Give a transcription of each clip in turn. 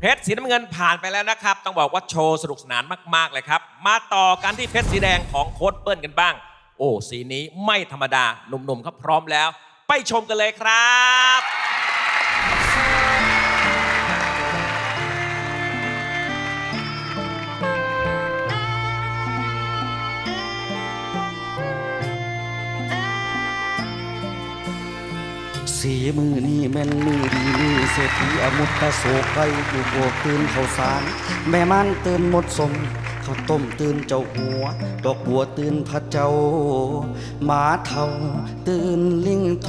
เพชรสีน้ำเงินผ่านไปแล้วนะครับ ต้องบอกว่าโชว์สนุกสนานมาก ๆ เลยครับ มาต่อกันที่เพชรสีแดงของโค้ดเปิ้ลกันบ้าง โอ้ สีนี้ไม่ธรรมดาหนุ่มๆเขาพร้อมแล้ว ไปชมกันเลยครับ สีมือนี่แม่นมือดีมือเศรษฐีอมุตตะโศกไกอยู่โบกตื่นข้าสาร แม่มันตื่นหมดสมข้าวต้มตื่นเจ้าหัว ดอกบัวตื่นพระเจ้า หมาเท่าตื่นลิงโท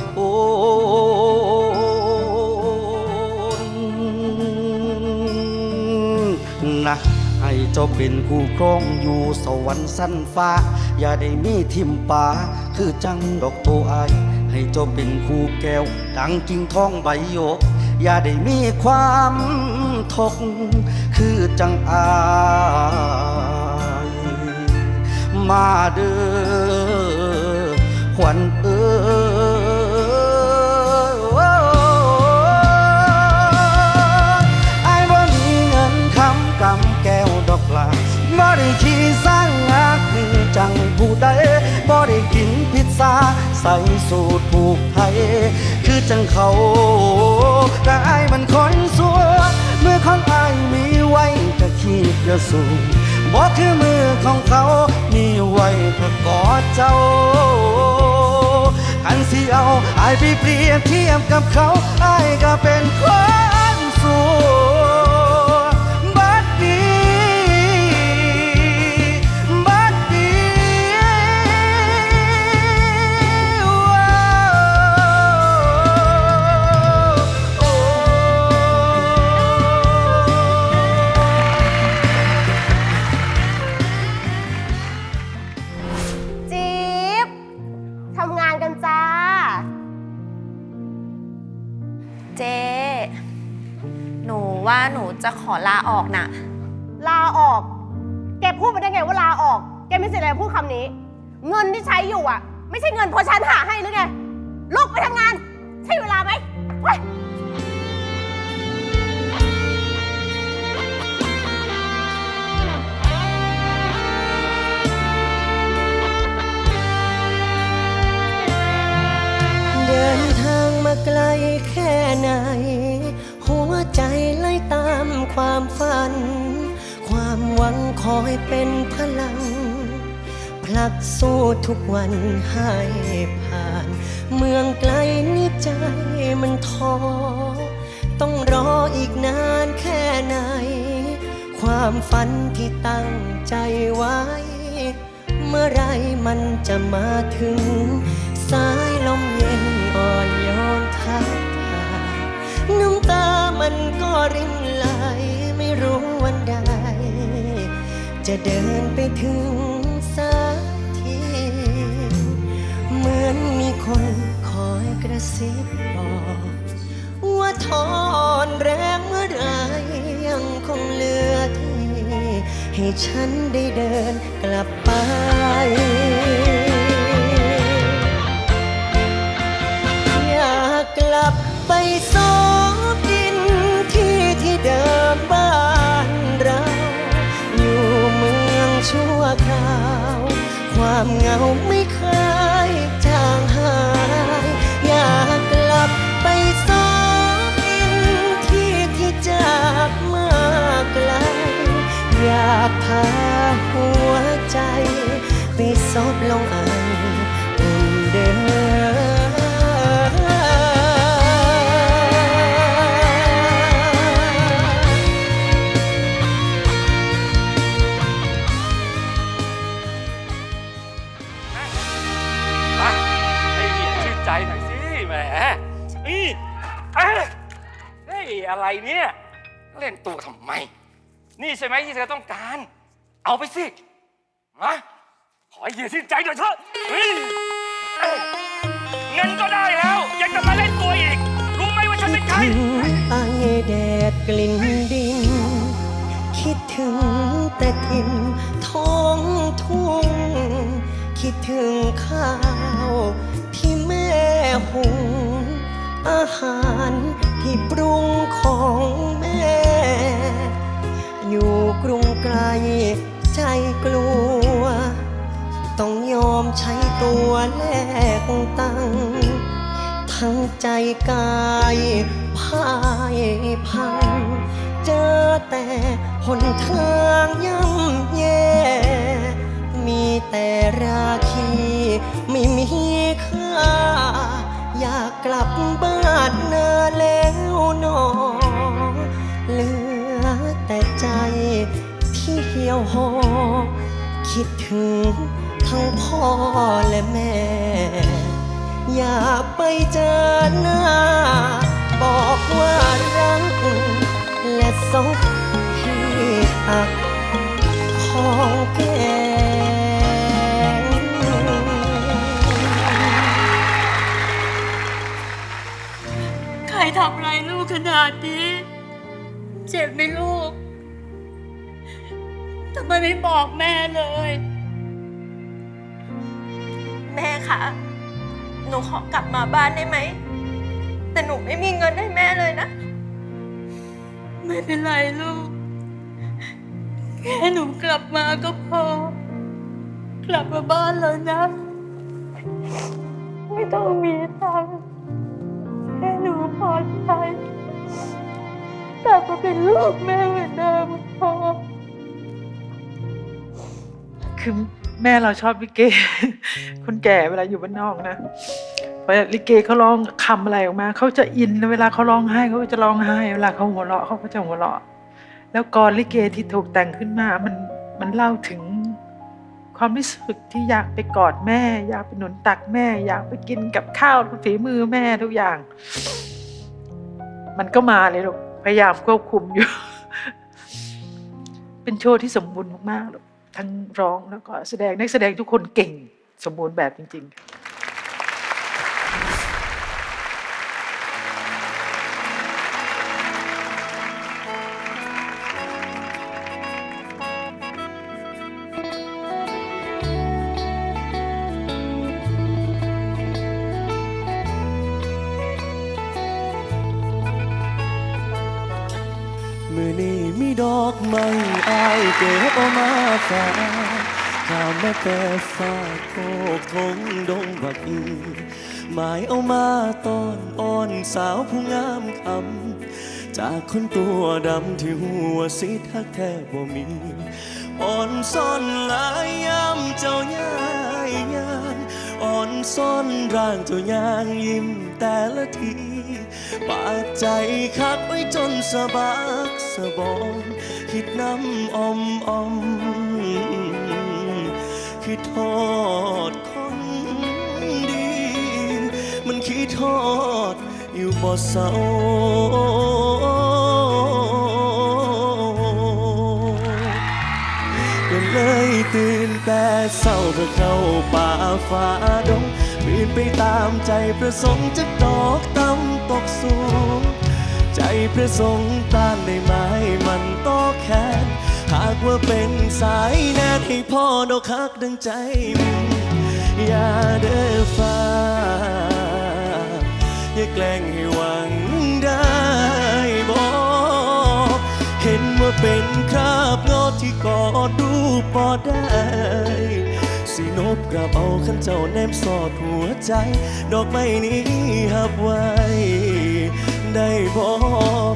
นนะให้เจ้าเป็นคู่ครองอยู่สวรรค์สั้นฟ้า อย่าได้มีทิมป่าคือจังดอกโตอาย ให้เจ้าเป็นคู่แก้ว ดังจริงทองใบโยก อย่าได้มีความทกคือจังอาย มาเด้อขวัญเอ้ยไอ้บ่มีเงินคำกำแก้วดอกลาบ่ได้ขี่สร้างงาคือจังผู้ใดบ่ได้กินพิซซ่า ใส่สูตรผูกไทย คือจังเขาแต่อายมันคนสัวเมื่อของอายมีไว้ก็ขีดกระสูงบอกคือมือของเขา มีไว้เพื่อกอดเจ้าคันสิเอาอายไปเปรียบเทียบกับเขาอายก็เป็นคนสัว ว่าหนูจะขอลาออกนะลาออก แกพูดไปได้ไงว่าลาออก แกไม่เสียอะไรพูดคำนี้ เงินที่ใช้อยู่อะ ไม่ใช่เงินเพราะฉันหาให้หรือไงลุกไปทำงาน ใช่เวลาไหมเว้ย ความฝัน ความหวังคอยเป็นพลัง ผลักสู้ทุกวันให้ผ่าน เมืองไกลนี่ใจมันท้อ ต้องรออีกนานแค่ไหน ความฝันที่ตั้งใจไว้ เมื่อไรมันจะมาถึง สายลมเย็นอ่อนโยนทักทายน้ำตามันก็ริน จะเดินไปถึงสักทีเหมือนมีคนคอยกระซิบบอกว่าทอนแรงเมื่อไรยังคงเหลือที่ให้ฉันได้เดินกลับไปอยากกลับไปซบ ความเหงาไม่เคยจางหาย อยากกลับไปซบอินที่ที่จากมาไกล อยากพาหัวใจ ไปซบลงออุ่ เนี่ย เล่นตัวทำไม นี่ใช่ไหมที่เธอต้องการ เอาไปสิมาขอให้เฮียชื่นใจหน่อยเถอะเฮ้ยเอ้ยเงินก็ได้แล้ว ยังจะมาเล่นตัวอีก รู้ไหมว่าฉันเป็นใคร ถึงไอแดดกลิ่นดิน คิดถึงแต่ทินท้องทุ่ง คิดถึงข้าวที่แม่หุง อาหาร ที่ปรุงของแม่ อยู่กรุงไกลใจกลัว ต้องยอมใช้ตัวแลกตัง ทั้งใจกายพ่ายพัง เจอแต่หนทางย่ำแย่ มีแต่ราคีไม่มีค่า อยากกลับบ้านนาแล้วหนอเหลือแต่ใจที่เหี่ยวหอ คิดถึงทั้งพ่อและแม่ อยากไปเจอหน้า บอกว่ารัก และซบที่ตักของแก ทำอะไรลูกขนาดนี้ เจ็บไหมลูก ทำไมไม่บอกแม่เลย แม่คะ หนูขอกลับมาบ้านได้ไหม แต่หนูไม่มีเงินให้แม่เลยนะ ไม่เป็นไรลูก แค่หนูกลับมาก็พอ กลับมาบ้านเลยนะ ไม่ต้องมีตังค์ ลูกแม่เหมือนเดิมพอคือแม่เราชอบลิเก คนแก่เวลาอยู่บ้านนอกนะพอลิเกเขาร้องคำอะไรออกมาเขาจะอินเวลาเขาร้องไห้เขาก็จะร้องไห้ เวลาเขาหัวเราะเขาก็จะหัวเราะ แล้วกรลิเกที่ถูกแต่งขึ้นมา มันมันเล่าถึงความรู้สึกที่อยากไปกอดแม่ อยากไปหนุนตักแม่ อยากไปกินกับข้าวฝีมือแม่ทุกอย่าง มันก็มาเลยลูก พยายามควบคุมอยู่ เป็นโชว์ที่สมบูรณ์มากๆลูกทั้งร้องแล้วก็แสดงนักแสดงทุกคนเก่ง สมบูรณ์แบบจริง ๆ ดอกไม้อายเก็บเอามาฝากข้ามมาแต่ฟ้าโคกทงดงบักอีหมายเอามาตอนอ่อนสาวผู้งามคำจากคนตัวดำที่หัวสิทักแทบบ่มีอ่อนซ่อนหลายยามเจ้าย่ายยามอ่อนซ่อนร่างเจ้ายางยิ้มแต่ละที ปากใจคักไว้จนสะบักสะบอมคิดน้ำอมอมคิดทอดคนดี มันคิดทอดอยู่บ่เศร้าก็เลยตื่นแต่เศร้าเพื่อเข้าป่าฝ่าดงปีนไปตามใจประสงค์จากดอกตำตก สูง ใจประสงค์ต้านได้ไหมมันต่อแขนหากว่าเป็นสายแนนให้พ่อนกคักดังใจมึงอย่าเด้อฟ้า อย่าแกล้งให้หวังได้บอกเห็นว่าเป็นคราบงอที่กอดดูปอได้ นบกระเป๋าขันเจ้าแนมสอดหัวใจ ดอกไม้นี้หับไว้ ได้บอก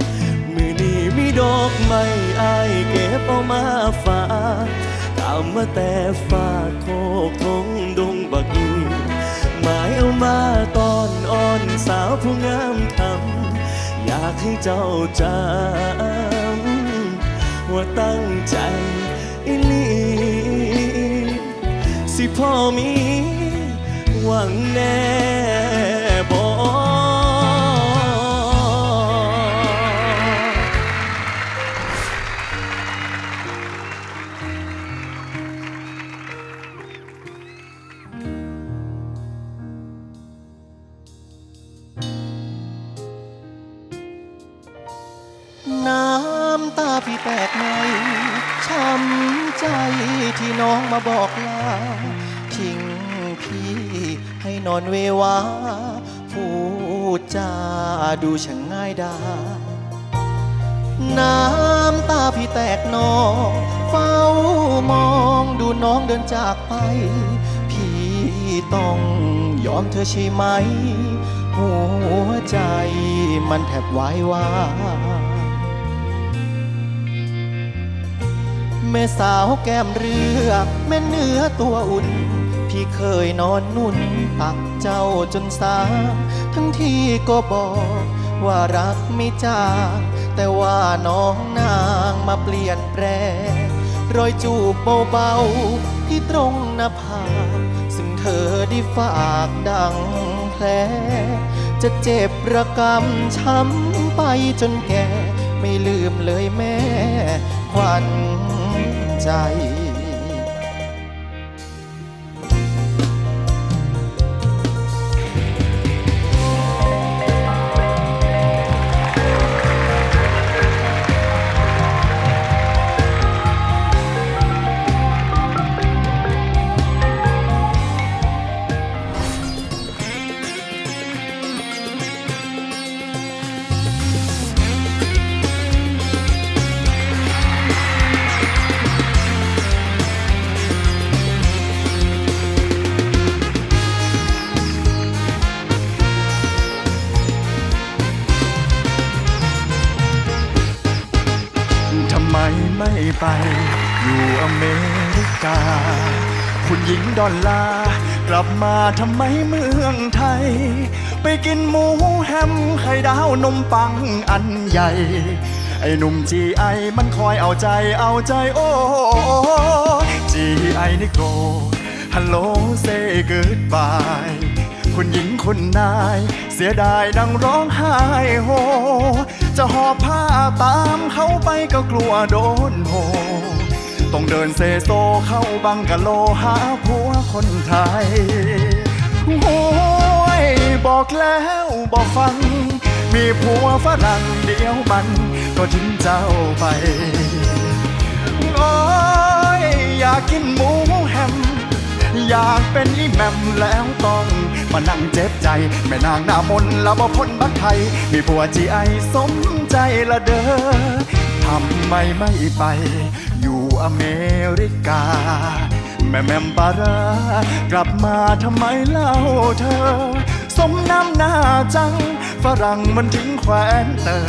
มือนี้มีดอกไม้อายเก็บเอามาฝากตามมาแต่ฝากโคกทงดงบักอีหมายเอามาตอนอ่อนสาวผู้งามคำอยากให้เจ้าจำว่าตั้งใจ สิพ่อมีหวังแน่บอก พูดจาดูช่างง่ายดายน้ำตาพี่แตกนองเฝ้ามองดูน้องเดินจากไป พี่ต้องยอมเธอใช่ไหม หัวใจมันแทบวายวาแม่สาวแก้มเรือ แม่เนื้อตัวอุ่น พี่เคยนอนนุ่นตักเจ้าจนสาทั้งที่ก็บอกว่ารักไม่จางแต่ว่าน้องนางมาเปลี่ยนแปลงรอยจูบเบาๆที่ตรงหน้าผากซึ่งเธอได้ฝากดังแผล จะเจ็บระกำช้ำไปจนแก่ ไม่ลืมเลยแม่ขวัญใจ ดอลลาร์กลับมาทำไมเมืองไทย ไปกินหมูแฮมไข่ดาวนมปังอันใหญ่ ไอ้หนุ่มจีไอมันคอยเอาใจเอาใจโอ้จีไอนิโกฮัลโหลเซเกิดบายคุณหญิงคุณนาย เสียดายดังร้องไห้โฮ จะหอบผ้าตามเขาไปก็กลัวโดนโห ต้องเดินเซโซเข้าบังกะโลหาผัวคนไทยโอ้ยบอกแล้วบอกฟัง มีผัวฝรั่งเดียวมัน ก็ทิ้งเจ้าไปโอ้ยอยากกินหมูแฮมอยากเป็นอีแมมแล้วต้องมานั่งเจ็บใจ แม่นางหน้ามนแล้วบ่พ้นบักไทย มีผัวจีไอสมใจละเด้อทำไมไม่ไป อยู่ อเมริกา แม่แม่มปลาร้ากลับมาทำไมเล่าเธอ สมน้ำหน้าจัง ฝรั่งมันทิ้งแควนเตอ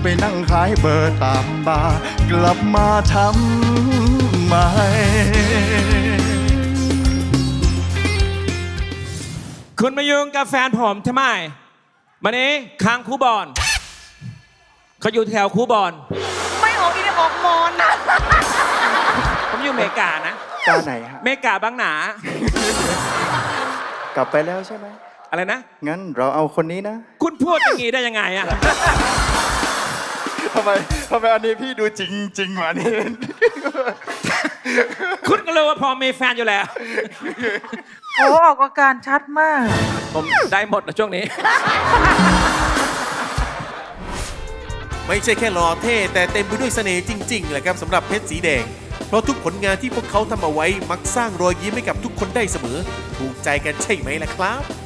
ไปนั่งขายเบอร์ตามบาร์กลับมาทำไมคุณมายุงกับแฟนผมทำไมวันนี้ค้างคูบอลเขาอยู่แถวคูบอลไม่ออกอีเดออกมอนนะผม อยู่อเมริกานะตาไหนฮะ อเมริกาบางหนา กลับไปแล้วใช่ไหม อะไรนะ งั้นเราเอาคนนี้นะ คุณพูดอย่างนี้ได้ยังไงอะทำไมทำไมอันนี้พี่ดูจริงจริงๆวะนี่คุณก็รู้ว่าพอมีแฟนอยู่แล้วเขาออกอาการชัดมาก ผมได้หมดนะช่วงนี้ ไม่ใช่แค่หล่อเท่แต่เต็มไปด้วยเสน่ห์จริงๆแหละครับสำหรับเพชรสีแดง เพราะทุกผลงานที่พวกเขาทำเอาไว้มักสร้างรอยยิ้มให้กับทุกคนได้เสมอ ถูกใจกันใช่ไหมล่ะครับ